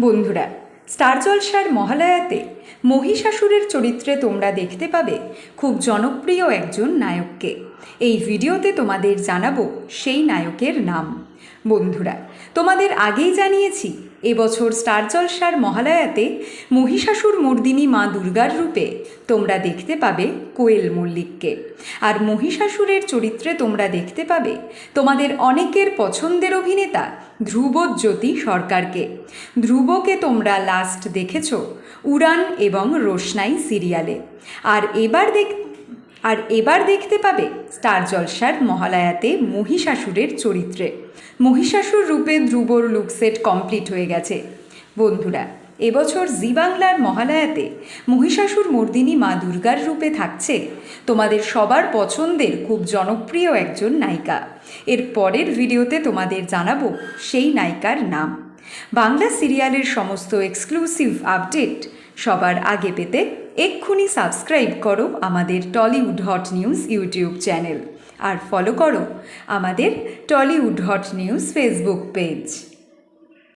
বন্ধুরা, স্টার জলসার মহালয়াতে মহিষাসুরের চরিত্রে তোমরা দেখতে পাবে খুব জনপ্রিয় একজন নায়ককে। এই ভিডিওতে তোমাদের জানাব সেই নায়কের নাম। বন্ধুরা, তোমাদের আগেই জানিয়েছি এবছর স্টার জলসার মহালয়াতে মহিষাসুর মর্দিনী মা দুর্গার রূপে তোমরা দেখতে পাবে কোয়েল মল্লিককে। আর মহিষাসুরের চরিত্রে তোমরা দেখতে পাবে তোমাদের অনেকের পছন্দের অভিনেতা ধ্রুবজ্যোতি সরকারকে। ধ্রুবকে তোমরা লাস্ট দেখেছ, উড়ান এবং রোশনাই সিরিয়ালে আর এবার দেখ আর এবার দেখতে পাবে স্টার জলসার মহালয়াতে মহিষাসুরের চরিত্রে। মহিষাসুর রূপে ধ্রুবর লুকসেট কমপ্লিট হয়ে গেছে। বন্ধুরা, এবছর জি বাংলার মহালয়াতে মহিষাসুর মর্দিনী মা দুর্গার রূপে থাকছে তোমাদের সবার পছন্দের খুব জনপ্রিয় একজন নায়িকা। এর পরের ভিডিওতে তোমাদের জানাব সেই নায়িকার নাম। বাংলা সিরিয়ালের সমস্ত এক্সক্লুসিভ আপডেট সবার আগে পেতে এক্ষুনি সাবস্ক্রাইব করো আমাদের Tollywood hot news YouTube channel. আর ফলো করো আমাদের Tollywood hot news Facebook page.